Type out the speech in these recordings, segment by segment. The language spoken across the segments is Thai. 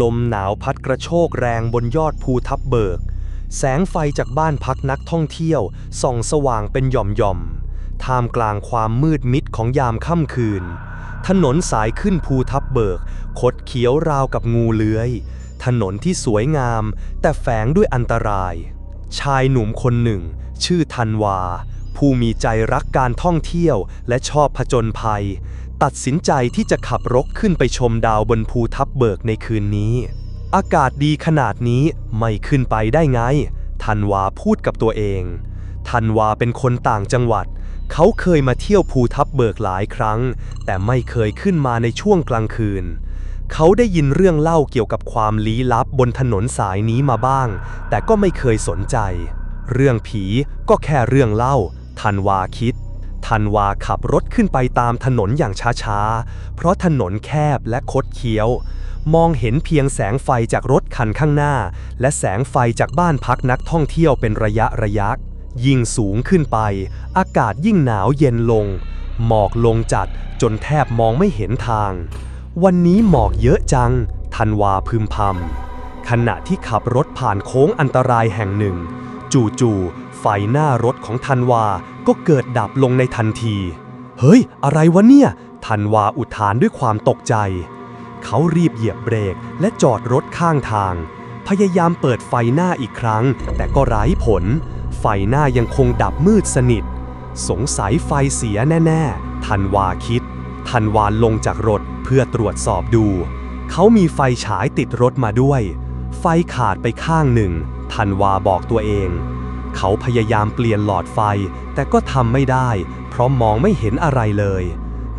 ลมหนาวพัดกระโชกแรงบนยอดภูทับเบิก แสงไฟจากบ้านพักนักท่องเที่ยว ส่องสว่างเป็นหย่อมๆ ท่ามกลางความมืดมิดของยามค่ำคืน ถนนสายขึ้นภูทับเบิก คดเขียวราวกับงูเลื้อย ถนนที่สวยงาม แต่แฝงด้วยอันตราย ชายหนุ่มคนหนึ่ง ชื่อธันวา ผู้มีใจรักการท่องเที่ยวและชอบผจญภัย ตัดสินใจที่จะขับรถขึ้นไปชมดาวบนภูทับเบิกในคืนนี้ อากาศดีขนาดนี้ไม่ขึ้นไปได้ไงธันวาพูดกับตัวเองธันวาเป็นคนต่างจังหวัด เขาเคยมาเที่ยวภูทับเบิกหลายครั้ง แต่ไม่เคยขึ้นมาในช่วงกลางคืน เขาได้ยินเรื่องเล่าเกี่ยวกับความลี้ลับบนถนนสายนี้มาบ้าง แต่ก็ไม่เคยสนใจ เรื่องผีก็แค่เรื่องเล่าธันวาคิด ธันวาขับรถขึ้นไปตามถนนอย่างช้าๆ เพราะถนนแคบและคดเคี้ยว มองเห็นเพียงแสงไฟจากรถคันข้างหน้า และแสงไฟจากบ้านพักนักท่องเที่ยวเป็นระยะระยะ ยิ่งสูงขึ้นไป อากาศยิ่งหนาวเย็นลง หมอกลงจัดจนแทบมองไม่เห็นทาง วันนี้หมอกเยอะจัง ธันวาพึมพำขณะที่ขับรถผ่านโค้งอันตรายแห่งหนึ่ง จู่ๆ ไฟหน้ารถของธันวา ก็เกิดดับลงในทันที เฮ้ย อะไรวะเนี่ยธันวาอุทานด้วยความตกใจ เขารีบเหยียบเบรกและจอดรถข้างทาง พยายามเปิดไฟหน้าอีกครั้ง แต่ก็ไร้ผล ไฟหน้ายังคงดับมืดสนิท สงสัยไฟเสียแน่ๆธันวาคิดธันวาลงจากรถเพื่อตรวจสอบดู เขามีไฟฉายติดรถมาด้วย ไฟขาดไปข้างหนึ่ง ธันวาบอกตัวเอง เขาพยายามเปลี่ยนหลอดไฟ แต่ก็ทำไม่ได้ เพราะมองไม่เห็นอะไรเลย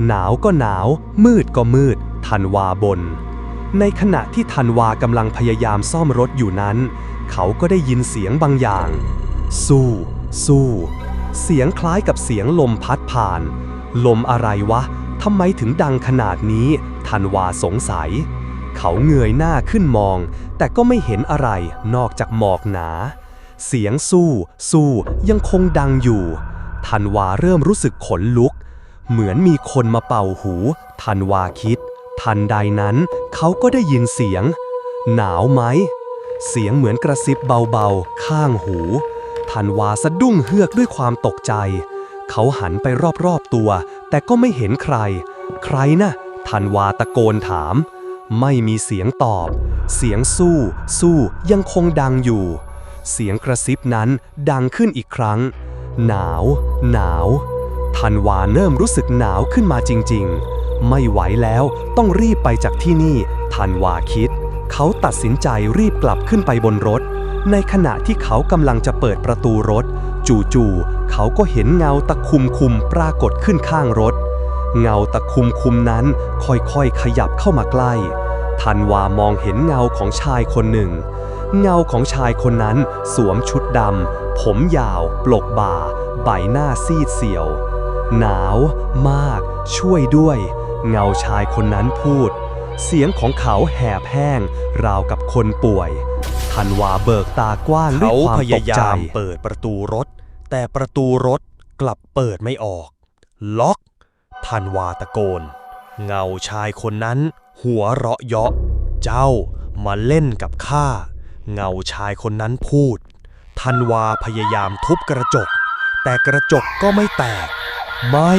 หนาวก็หนาว มืดก็มืดธันวาบน ในขณะที่ธันวากำลังพยายามซ่อมรถอยู่นั้น เขาก็ได้ยินเสียงบางอย่าง สู้ สู้ เสียงคล้ายกับเสียงลมพัดผ่าน ลมอะไรวะทำไมถึงดังขนาดนี้ธันวาสงสัย เขาเงยหน้าขึ้นมอง แต่ก็ไม่เห็นอะไรนอกจากหมอกหนา เสียงสู้ สู้ยังคงดังอยู่ ธันวาเริ่มรู้สึกขนลุก เหมือนมีคนมาเป่าหู ธันวาคิด ทันใดนั้น เขาก็ได้ยินเสียง หนาวไหม เสียงเหมือนกระซิบเบาๆ ข้างหู ธันวาสะดุ้งเฮือกด้วยความตกใจ เขาหันไปรอบๆตัว แต่ก็ไม่เห็นใคร ใครนะธันวาตะโกนถาม ไม่มีเสียงตอบ เสียงสู้ สู้ยังคงดังอยู่ เสียงกระซิบนั้นดังขึ้นอีกครั้ง หนาว หนาวธันวาเริ่มรู้สึกหนาวขึ้นมาจริง ๆ ไม่ไหวแล้วต้องรีบไปจากที่นี่ธันวาคิด เขาตัดสินใจรีบกลับขึ้นไปบนรถ ในขณะที่เขากำลังจะเปิดประตูรถ จู่ๆเขาก็เห็นเงาตะคุมคุมปรากฏขึ้นข้างรถ เงาตะคุมคุมนั้นค่อยๆขยับเข้ามาใกล้ธันวามองเห็นเงาของชายคนหนึ่ง เงาของชายคนนั้นสวมชุดดำ ผมยาว ปลกบ่า ใบหน้าซีดเสียว หนาว มาก ช่วยด้วย เงาชายคนนั้นพูด เสียงของเขาแหบแห้ง ราวกับคนป่วยธันวาเบิกตากว้างด้วยเขาความพตยากใจยามเปิดประตูรถ แต่ประตูรถกลับเปิดไม่ออก ล็อก ธันวาตะโกน เงาชายคนนั้นหัวเราะเยาะ เจ้ามาเล่นกับข้า เงาชายคนนั้นพูด ธันวาพยายามทุบกระจก แต่กระจกก็ไม่แตก ไม่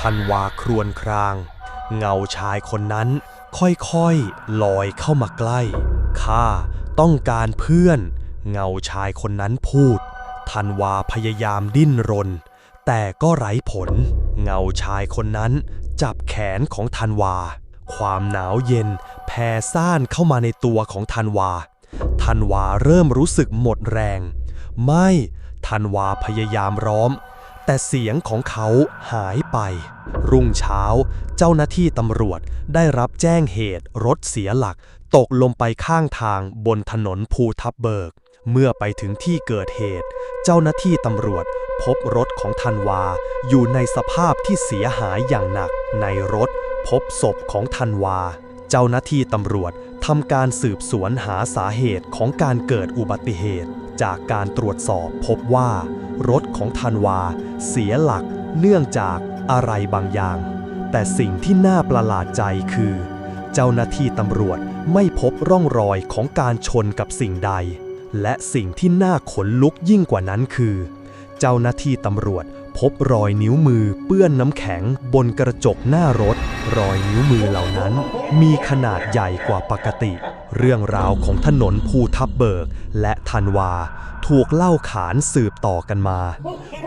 ธันวาครวญคราง เงาชายคนนั้นค่อยๆลอยเข้ามาใกล้ ข้าต้องการเพื่อน เงาชายคนนั้นพูด ธันวาพยายามดิ้นรน แต่ก็ไร้ผล เงาชายคนนั้น จับแขนของธันวา ความหนาวเย็นแผ่ซ่านเข้ามาในตัวของธันวาธันวาเริ่มรู้สึกหมดแรง ไม่ธันวาพยายามร้อม แต่เสียงของเขาหายไป รุ่งเช้า เจ้าหน้าที่ตำรวจได้รับแจ้งเหตุรถเสียหลัก ตกลงไปข้างทางบนถนนภูทับเบิก เมื่อไปถึงที่เกิดเหตุ เจ้าหน้าที่ตำรวจ พบรถของธันวาอยู่ในสภาพที่เสียหายอย่างหนัก ในรถพบศพของธันวา เจ้าหน้าที่ตำรวจทำการสืบสวนหาสาเหตุของการเกิดอุบัติเหตุ จากการตรวจสอบพบว่า รถของธันวา เสียหลักเนื่องจากอะไรบางอย่าง แต่สิ่งที่น่าประหลาดใจคือ เจ้าหน้าที่ตำรวจไม่พบร่องรอยของการชนกับสิ่งใด และสิ่งที่น่าขนลุกยิ่งกว่านั้นคือ เจ้าหน้าที่ตำรวจพบรอยนิ้วมือเปื้อนน้ำแข็งบนกระจกหน้ารถ รอยนิ้วมือเหล่านั้น มีขนาดใหญ่กว่าปกติ เรื่องราวของถนนภูทับเบิก และธันวา ถูกเล่าขานสืบต่อกันมา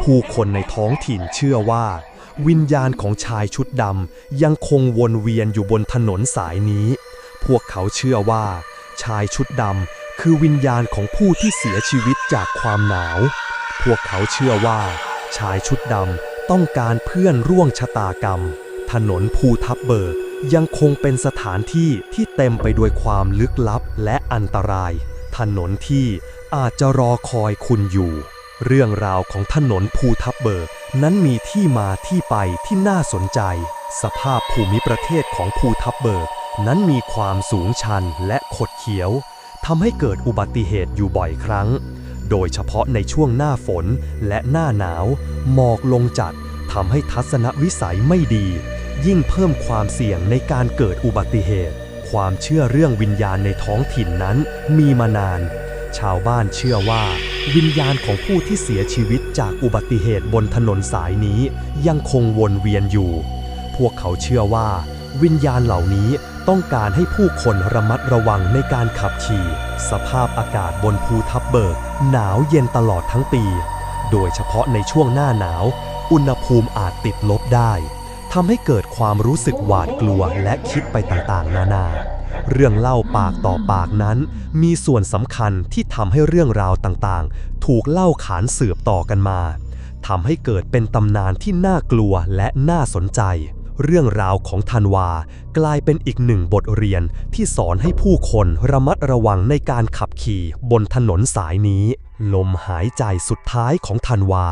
ผู้คนในท้องถิ่นเชื่อว่า วิญญาณของชายชุดดำยังคงวนเวียนอยู่บนถนนสายนี้ พวกเขาเชื่อว่า ชายชุดดำคือวิญญาณของผู้ที่เสียชีวิตจากความหนาว พวกเขาเชื่อว่า ชายชุดดำต้องการเพื่อนร่วงชะตากรรม ถนนภูทับเบิกยังคงเป็นสถานที่ที่เต็มไปด้วยความลึกลับและอันตราย ถนนที่อาจจะรอคอยคุณอยู่ เรื่องราวของถนนภูทับเบิกนั้นมีที่มาที่ไปที่น่าสนใจ สภาพภูมิประเทศของภูทับเบิก นั้นมีความสูงชันและขดเคี้ยวทำให้เกิดอุบัติเหตุอยู่บ่อยครั้ง โดยเฉพาะในช่วงหน้าฝนและหน้าหนาว หมอกลงจัดทำให้ทัศนวิสัยไม่ดี ยิ่งเพิ่มความเสี่ยงในการเกิดอุบัติเหตุ ความเชื่อเรื่องวิญญาณในท้องถิ่นนั้นมีมานาน ชาวบ้านเชื่อว่า วิญญาณของผู้ที่เสียชีวิตจากอุบัติเหตุบนถนนสายนี้ ยังคงวนเวียนอยู่ พวกเขาเชื่อว่า วิญญาณเหล่านี้ ต้องการให้ผู้คนระมัดระวังในการขับขี่ สภาพอากาศบนภูทับเบิก หนาวเย็นตลอดทั้งปี โดยเฉพาะในช่วงหน้าหนาว อุณหภูมิอาจติดลบได้ทำให้เกิดความรู้สึกหวาดกลัวและคิดไปต่างๆ นานา เรื่องเล่าปากต่อปากนั้น มีส่วนสำคัญที่ทำให้เรื่องราวต่างๆ ถูกเล่าขานสืบต่อกันมาทำให้เกิดเป็นตำนานที่น่ากลัวและน่าสนใจ เรื่องราวของธันวากลายเป็นอีกหนึ่งบทเรียนที่สอนให้ผู้คนระมัดระวังในการขับขี่บนถนนสายนี้ ลมหายใจสุดท้ายของธันวา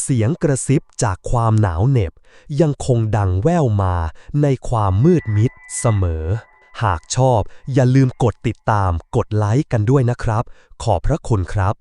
เสียงกระซิบจากความหนาวเหน็บ ยังคงดังแว่วมาในความมืดมิดเสมอ หากชอบอย่าลืมกดติดตามกดไลค์กันด้วยนะครับ ขอบพระคุณครับ